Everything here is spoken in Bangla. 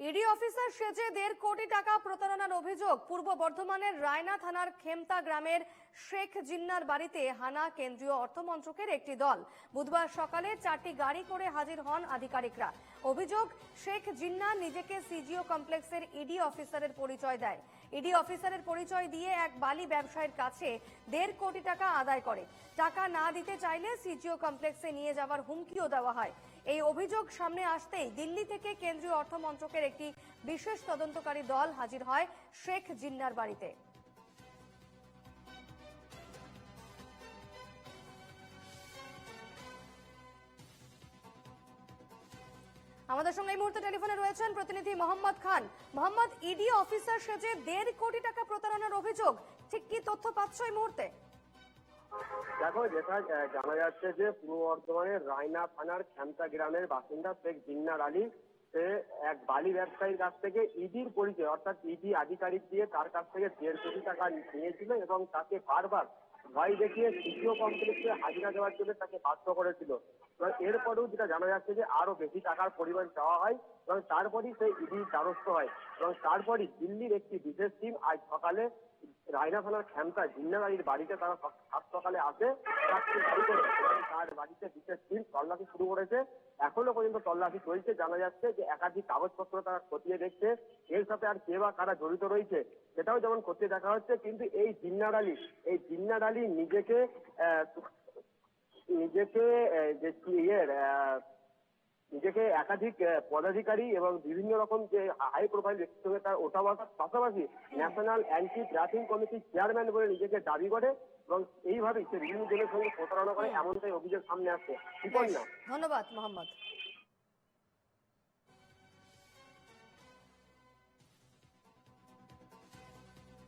ইডি অফিসার সেজে দেড় কোটি টাকা প্রতারণার অভিযোগ। পূর্ব বর্ধমানের রায়না থানার খেমতা গ্রামের শেখ জিন্নার বাড়িতে হানা কেন্দ্রীয় অর্থমন্ত্রকের একটি দল। বুধবার সকালে চারটি গাড়ি করে হাজির হন আধিকারিকরা। অভিযোগ, শেখ জিন্না নিজেকে সিজিও কমপ্লেক্সের ইডি অফিসারের পরিচয় দেয়। ইডি অফিসারের পরিচয় দিয়ে এক বালি ব্যবসায়ীর কাছে দেড় কোটি টাকা আদায় করে। টাকা না দিতে চাইলে সিজিও কমপ্লেক্সে নিয়ে যাওয়ার হুমকিও দেওয়া হয়। এই অভিযোগ সামনে আসতেই দিল্লি থেকে কেন্দ্রীয় অর্থমন্ত্রকের একটি বিশেষ তদন্তকারী দল হাজির হয় শেখ জিন্নার বাড়িতে। আমাদের সঙ্গে এই মুহূর্তে টেলিফোনে রয়েছেন প্রতিনিধি মোহাম্মদ খান। মোহাম্মদ, ইডি অফিসার সেজে দেড় কোটি টাকা প্রতারণার অভিযোগ। ঠিক কি তথ্য পাচ্ছ এই মুহূর্তে? দেখো, যেটা জানা যাচ্ছে যে পূর্ব বর্ধমানের রায়না থানার খ্যামতা গ্রামের বাসিন্দা শেখ জিন্নার আলী, সে এক বালি ব্যবসায়ীর কাছ থেকে ইডির পরিচয়, অর্থাৎ ইডি আধিকারিক দিয়ে তার কাছ থেকে দেড় কোটি টাকা নিয়েছিল এবং তাকে বারবার ভয় দেখিয়ে তৃতীয় কমপ্লেক্সে হাজিরা দেওয়ার জন্য তাকে বাধ্য করেছিল। এবং এরপরেও যেটা জানা যাচ্ছে যে আরও বেশি টাকার পরিমাণ চাওয়া হয় এবং তারপরই সেই ইডির দ্বারস্থ হয় এবং তারপরই দিল্লির একটি বিশেষ টিম আজ সকালে রায়না থানার খ্যামতা জিন্নাবাড়ির বাড়িতে তারা সাত সকালে আসে তার বাড়িতে বিশেষ টিম তল্লাশি শুরু করেছে। এখনও পর্যন্ত তল্লাশি চলছে। জানা যাচ্ছে যে একাধিক কাগজপত্র তারা খতিয়ে দেখছে। এর সাথে আর কে বা কারা জড়িত রয়েছে, সেটাও যেমন খতিয়ে দেখা হচ্ছে। কিন্তু এই জিন্নার আলী এই জিন্নার আলী নিজেকে নিজেকে যে ইয়ের নিজেকে একাধিক পদাধিকারী এবং বিভিন্ন রকম যে হাই প্রোফাইল ব্যক্তির সঙ্গে তার ওঠা বসার পাশাপাশি ন্যাশনাল অ্যান্টি ট্রাফিং কমিটির চেয়ারম্যান বলে নিজেকে দাবি করে এবং এইভাবেই সে বিভিন্ন জনের সঙ্গে প্রতারণা করে এমনটাই অভিযোগ সামনে আসছে। সুপর্ণা ধন্যবাদ মোহাম্মদ।